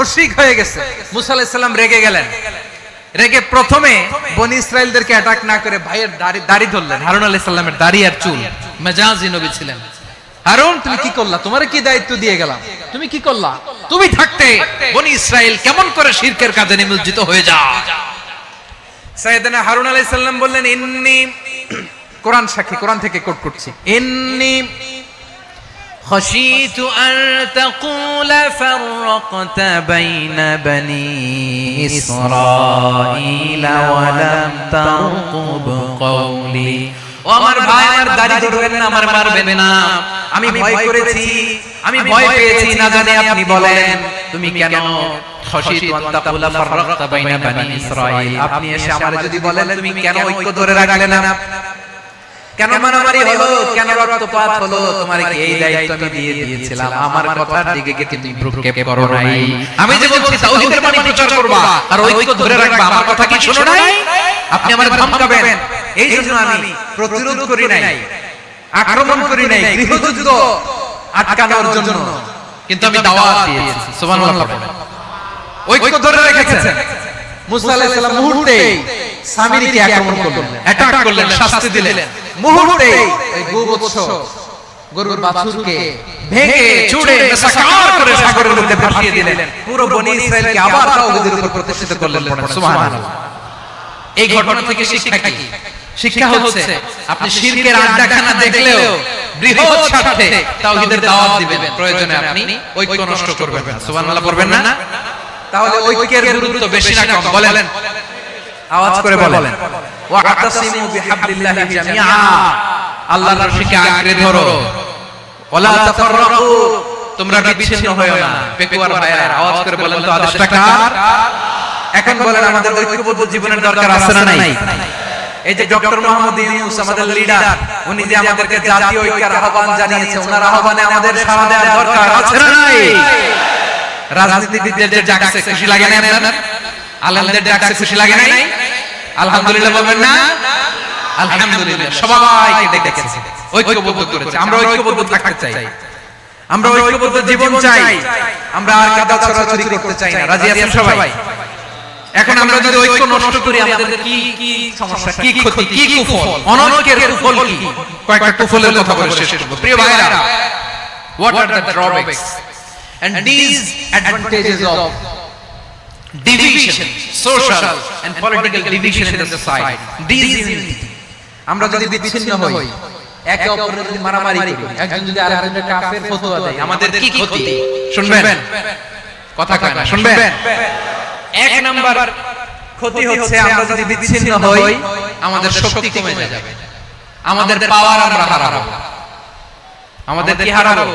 মুশরিক হয়ে গেছে। মুসা আলাইহিস রেগে গেলেন। রেগে প্রথমে বনি ইসরায়েলদেরকে অ্যাটাক না করে ভাইয়ের দাড়ি দাড়ি ধরলেন। হারুন আলাইহিস দাড়ি আর চুল। মেজাজি নবী ছিলেন। হারুন, তুমি কি করলা? কি দায়িত্ব দিয়ে গেলাম? তুমি কি করলা? তুমি থাকতে বনি ইসরায়েল কেমন করে শিরকের কাজে নিমজ্জিত হয়ে যা সাইয়েদনা হারুন আলাইহিস বললেন, ইন্নি কোরআন সাক্ষী, কোরআন থেকে কোট করছি। ইন্নি خشيت أن تقول فرقت بين بني إسرائيل ولم ترقب قولي ও আমার ভাই আমার দাড়ি ধরবেন না আমার মারবেন না আমি ভয় করেছি আমি ভয় পেয়েছি না জানি আপনি বলেন তুমি কেন খসিত আন তাকুলা ফাররাকতা বাইনা বানি ইসরাইল আপনি এসে আমার যদি বলেন তুমি কেন ঐক্য ধরে রাখলে না কেন মারামারি হলো কেন রক্তপাত হলো? তোমার কি এই দায়িত্ব আমি দিয়ে দিয়েছিলাম? আমার কথার দিকে কি তুমি ভ্রুক্ষেপ করো নাই? আমি যে বলছি তাওহীদের বাণী প্রচার করবা আর ঐক্য ধরে রাখবা। আমার কথা কি শোনো নাই? আপনি আমার ধমকাবেন। এই জন্য আমি প্রতিরোধ করি নাই। আক্রমণ করি নাই। গৃহযুদ্ধ আটকানোর জন্য। কিন্তু আমি দাওয়াত দিয়েছি। সুবহানাল্লাহ। ঐক্য ধরে রেখেছেন। মুসা আলাইহিস সালাম মুহূর্তে সামিরীকে আক্রমণ করলেন। অ্যাটাক করলেন। শাস্তি দিলেন মুহূর্তে ওই গোবৎস গরুর বাছুরকে ভেঙে চুড়ে মেসাকার করে সাগরের মধ্যে ভাসিয়ে দিলেন। পুরো বনি ইসরায়েলকে আবার তাওহীদের উপর প্রতিষ্ঠিত করলেন সুবহানাল্লাহ। এই ঘটনা থেকে শিক্ষা কি? শিক্ষা হচ্ছে আপনি শিরকের আড্ডাখানা দেখলেও বৃহৎ স্বার্থে তাওহীদের দাওয়াত দিবেন। প্রয়োজনে আপনি ঐক্য নষ্ট করবেন না। সুবহানাল্লাহ পড়বেন না? তাহলে ঐক্যের গুরুত্ব বেশি না কম। বলেন। আওয়াজ করে বলেন। ওয়া আতাসিমু বিহাবলিল্লাহি জামিআ। আল্লাহর রশিকে আঁকড়ে ধরো। ওয়ালা তাফাররাকু। তোমরা বিচ্ছিন্ন হয়ো না। পেকুয়ার ভাইয়ার আওয়াজ করে বলেন তো আদেশটা কার? এখন বলেন আমাদের ঐক্যবদ্ধ জীবনের দরকার আছে না নাই? এই যে ডক্টর মোহাম্মদ ইউনুস আমাদের লিডার উনি যে আমাদেরকে জাতীয় ঐক্যের আহ্বান জানিয়েছে ওনার আহ্বানে আমাদের সাড়া দেওয়ার দরকার আছে না নাই? রাজনীতিবিদদের যে ডাকছে খুশি লাগে না আলেমদের ডাকছে খুশি লাগে নাই? আলহামদুলিল্লাহ বলবেন না? আলহামদুলিল্লাহ। সবাইকে ডেকেছে ঐক্যবদ্ধ করেছে। আমরা ঐক্যবদ্ধ থাকতে চাই। আমরা ঐক্যবদ্ধ জীবন চাই। আমরা আর কাদা ছড়াছড়ি করতে চাই না। রাজি আছেন সবাই? এখন আমরা যদি ঐক্য নষ্ট করি আমাদের কি কি সমস্যা? কি ক্ষতি কি কুফল? অনৈক্যের কুফল কি? কয়েকটা কুফলের কথা বলে শেষ করব। প্রিয় ভাইরা what are the drawbacks? And these advantages of division, social and political division in the society. Disunity আমরা যদি বিচ্ছিন্ন হই, একে অপরের যদি মারামারি করি, একজন যদি আরেকজনের কাফের ফতোয়া দেয়, আমাদের কি ক্ষতি? শুনবেন? কথা কয় না, শুনবেন? এক নাম্বার ক্ষতি হচ্ছে আমরা যদি বিচ্ছিন্ন হই, আমাদের শক্তি কমে যাবে। আমাদের পাওয়ার আমরা হারাবো। আমাদের কি হারাবো?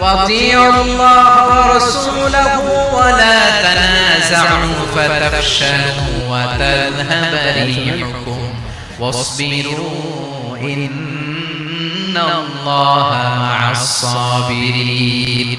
وأطيعوا الله ورسوله ولا تنازعوا فتفشلوا وتذهب ريحكم واصبروا إن الله مع الصابرين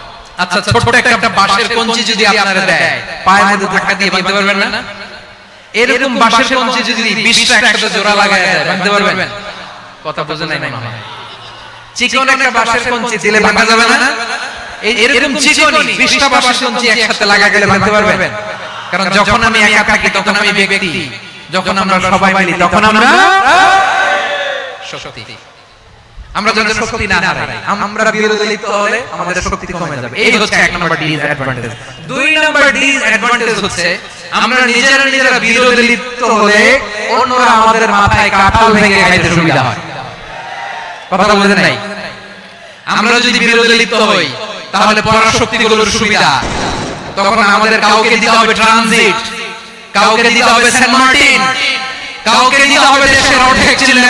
আচ্ছা ছোট্ট একটা বাঁশের কঞ্চি যদি আপনারা দেয় পায়ের মধ্যে ধাক্কা দিয়ে বাঁধতে পারবেন না? এরকম বাঁশের কঞ্চি যদি 20টা একসাথে জোড়া লাগায় দেয় বাঁধতে পারবেন? কথা বুঝে নাই মনে হয়। চিকন একটা বাঁশের কঞ্চি দিলে ভাঙা যাবে না? এরকম চিকনই 20টা বাঁশের কঞ্চি একসাথে লাগা গেলে ভাঙতে পারবেন। কারণ যখন আমি একা থাকি তখন আমি ব্যক্তি। যখন আমরা সবাই মিলি তখন আমরা শক্তি আমরা যেন শক্তি না হারাই। আমরা বিরোধী হলে আমাদের শক্তি কমে যাবে। এই হচ্ছে এক নম্বর ডিসঅ্যাডভান্টেজ দুই নম্বর ডিসঅ্যাডভান্টেজ হচ্ছে, আমরা নিজেরা নিজেরা বিরোধে হলে অন্যরা আমাদের মাথায় কাঁঠাল ভেঙে খাইতে সুবিধা হয়। কথা বলেন নাই? আমরা যদি বিরোধে হই, তাহলে পরাশক্তিগুলোর সুবিধা। তখন আমাদের কাউকে দিতে হবে ট্রানজিট কাউকে দিতে হবে সেন্ট মার্টিন। কাউকে দিতে হবে দেশের অর্ধেক চিল্লা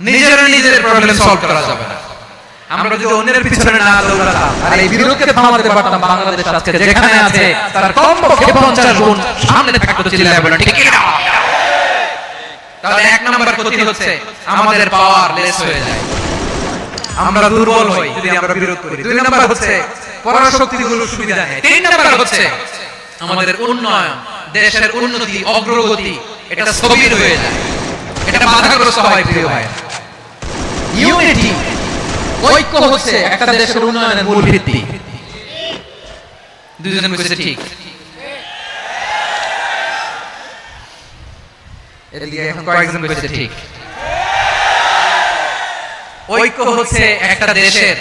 নিজেরা নিজের প্রবলেম সলভ করা যাবে না। আমরা যদি অন্যের পিছনে না দৌড়াতাম, আর এই বিরোধকে থামাতে পারতাম, বাংলাদেশ আজকে যেখানে আছে, তার কমপক্ষে পঞ্চাশ গুণ সামনে থাকতো চিল্লায় ঠিক না তাহলে এক ক্ষতি হচ্ছে, আমাদের পাওয়ার লেস হয়ে যায়। আমরা দুর্বল হই যদি আমরা বিরোধ করি। দুই হচ্ছে পরাশক্তিগুলো সুবিধা তিন হচ্ছে, আমাদের উন্নয়ন, দেশের উন্নতি, অগ্রগতি, এটা স্থবির হয়ে যায়। এটা বাধাগ্রস্ত হয়, প্রিয় ভাই। ইউনিটি। ঐক্য হচ্ছে একটা দেশের উন্নয়নের মূল ভিত্তি। দুজন কইছে ঠিক। ঐক্য হচ্ছে একটা দেশের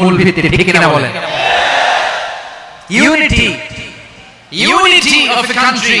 মূল ভিত্তি, ঠিক কিনা ইউনিটি ইউনিটি অফ কান্ট্রি।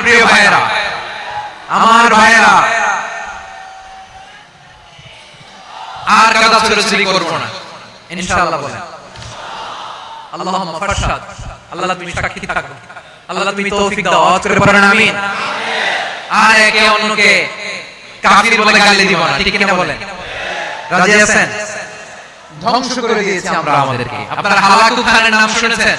আমার প্রিয় ভাইয়েরা, আমার ভাইয়েরা, আর কাদা ছড়াছড়ি করব না। ইনশাআল্লাহ বলেন। আল্লাহুম্মা ফারশাদ। আল্লাহ তুমি সাক্ষী থাকো। আল্লাহ তুমি তৌফিক দাও। আওয়াজ পড়েন, আমিন। আর একে অন্যকে কাফির বলে গালি দিব না। ঠিক কিনা বলেন? রাজি আছেন? ধ্বংস করে দিয়েছি আমরা আমাদেরকে। আপনারা হালাকু খানের নাম শুনেছেন?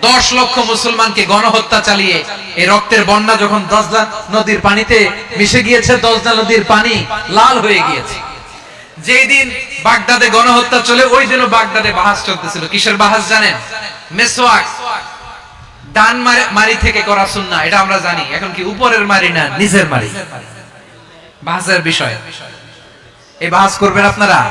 দশ লক্ষ মুসলমানকে গণহত্যা চালিয়ে এই রক্তের বন্যা যখন দজলা নদীর পানিতে মিশে গিয়েছে, দজলা নদীর পানি লাল হয়ে গিয়েছে। যেই দিন বাগদাদে গণহত্যা চলে, ওই দিনও বাগদাদে বাহাস চলতেছিল। কিসের বাহাস জানেন? মেসওয়াক ডান মারি- থেকে করা সুন্না, এটা আমরা জানি। এখন কি উপরের মারি না, নিজের মারি? বাহাসের বিষয়। এই বাহাস করবেন আপনারা?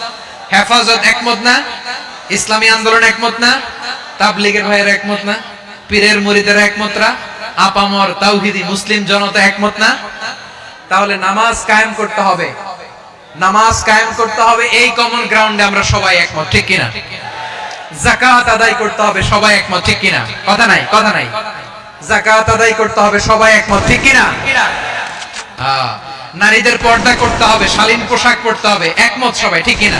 হেফাজত একমত না? ইসলামী আন্দোলন একমত না? তাবলিগের ভাইয়ের একমত না? পীরের মুরিদের একমত না? আপামর তাওহিদি মুসলিম জনতা একমত না? তাহলে নামাজ কায়েম করতে হবে। নামাজ কায়েম করতে হবে এই কমন গ্রাউন্ডে আমরা সবাই একমত ঠিক কিনা? জাকাত আদায় করতে হবে সবাই একমত ঠিক কিনা? কথা নাই কথা নাই। জাকাত আদায় করতে হবে সবাই একমত ঠিক কিনা? হ্যাঁ, নারীদের পর্দা করতে হবে শালীন পোশাক পরতে হবে একমত সবাই ঠিক কিনা?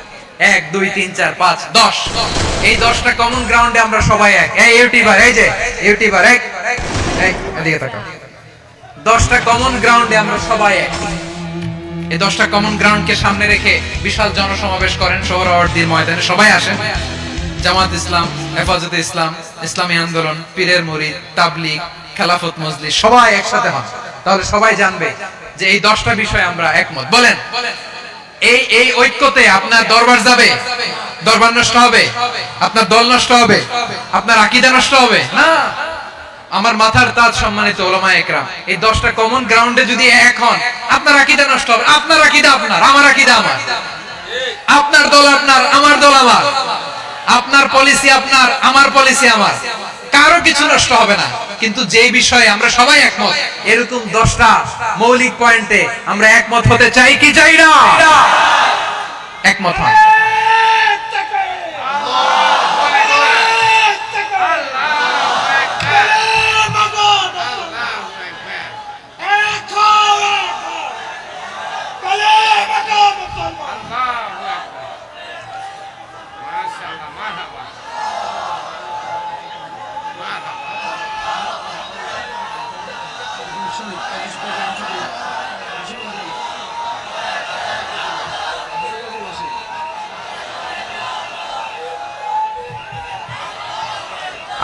এক, দুই, তিন, চার, পাঁচ, দশ। এই দশটা কমন গ্রাউন্ডে আমরা সবাই এক। এই ইউটিউবার, এই যে, ইউটিউবার, এক। এদিকে তাকাও। দশটা কমন গ্রাউন্ডে আমরা সবাই এক। এই দশটা কমন গ্রাউন্ডকে সামনে রেখে বিশাল জনসমাবেশ করেন সোহরাওয়ার্দীর ময়দানে। সবাই আসেন। জামাত ইসলাম, হেফাজতে ইসলাম, ইসলামী আন্দোলন, পীরের মুরিদ তাবলিগ, খেলাফত, মজলিস, সবাই একসাথে হন। তাহলে সবাই জানবে যে এই দশটা বিষয়ে আমরা একমত। বলেন। এই এই ঐক্যতে আপনার দরবার যাবে। দরবার নষ্ট হবে। আপনার দল নষ্ট হবে। আপনার আকিদা নষ্ট হবে। না। আমার মাথার তাজ সম্মানিত ওলামা একরাম, এই দশটা কমন গ্রাউন্ডে যদি এক হন, আপনার আকিদা নষ্ট হবে। আপনার আকিদা আপনার, আমার আকিদা আমার। আপনার দল আপনার, আমার দল আমার। আপনার পলিসি আপনার, আমার পলিসি আমার। কারও কিছু নষ্ট হবে না। কিন্তু যেই বিষয়ে আমরা সবাই একমত, এরকম দশটা মৌলিক পয়েন্টে আমরা একমত হতে চাই কি চাই না? একমত হন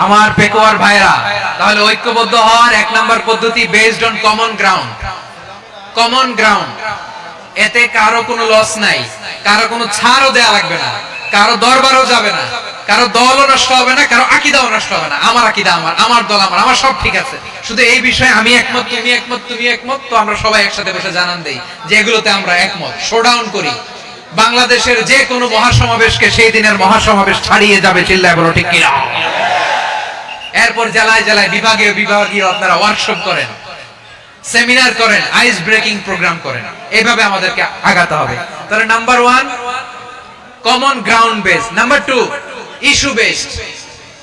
আমার পেকোয়ার ভাইরা, তাহলে ঐক্যবদ্ধ হওয়ার এক নাম্বার পদ্ধতি based on common ground common ground এতে কারও কোনো লস নাই, কারও কোনো ছাড়ও দেয়া লাগবে না, কারও দরবারও যাবে না, কারও দলও নষ্ট হবে না, কারও আকিদাও নষ্ট হবে না। আমার আকিদা আমার আমার দল আমার আমার সব ঠিক আছে। শুধু এই বিষয়ে আমি একমত, তুমি একমত তুমি একমত, তো আমরা সবাই একসাথে বসে জানান দেই যে এগুলোতে আমরা একমত। শোডাউন করি। বাংলাদেশের যে কোনো মহাসমাবেশকে সেই দিনের মহাসমাবেশ ছাড়িয়ে যাবে চিল্লায় বলো, ঠিক কিনা? এরপর জেলায় জেলায় বিভাগীয় বিভাগীয় আপনারা ওয়ার্কশপ করেন সেমিনার করেন আইস ব্রেকিং প্রোগ্রাম করেন। এইভাবে আমাদেরকে আগাতে হবে। তাহলে number one common ground base number two issue based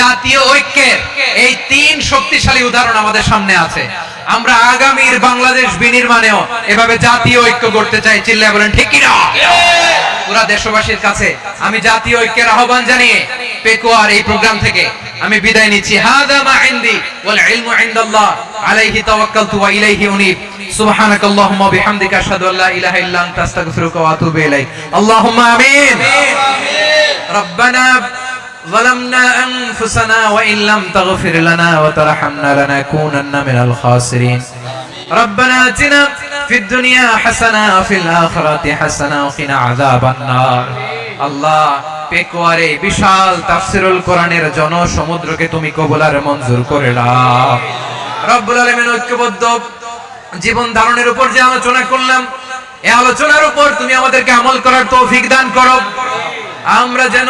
জাতীয় ঐক্যের এই তিন শক্তিশালী উদাহরণ আমাদের সামনে আছে। আমরা আগামীর বাংলাদেশ বিনির্মাণেও এভাবে জাতীয় ঐক্য করতে চাই চিল্লা বলেন ঠিক কিনা? পুরা দেশবাসীর কাছে আমি জাতীয় ঐক্যের আহ্বান জানিয়ে পেকোয়ার এই প্রোগ্রাম থেকে আমি বিদায় নিচ্ছি। হাদা মা ইনদি ওয়াল ইলমু ইনদাল্লাহ আলাইহি তাওয়াক্কালতু ওয়া ইলাইহি উনিব। সুবহানাক আল্লাহুম্মা বিহামদিকা আশহাদু আল্লা ইলাহা ইল্লা আনতা আস্তাগফিরুকা ওয়া আতুবু ইলাইক। আল্লাহুম্মা আমিন। আমিন। রব্বানা ظلمنا أنفسنا وإن لم تغفر لنا وترحمنا لنكونن من الخاسرين ربنا آتنا في الدنيا حسنة وفي الآخرة حسنة وقنا عذاب النار আল্লাহ পেকুয়ারে বিশাল তাফসিরুল কোরআনের জনসমুদ্রকে তুমি কবুলার মঞ্জুর করে নাও রব্বুল আলামিন ঐক্যবদ্ধ জীবন ধারণের উপর যে আলোচনা করলাম এই আলোচনার উপর তুমি আমাদেরকে আমল করার তৌফিক দান করো আমরা যেন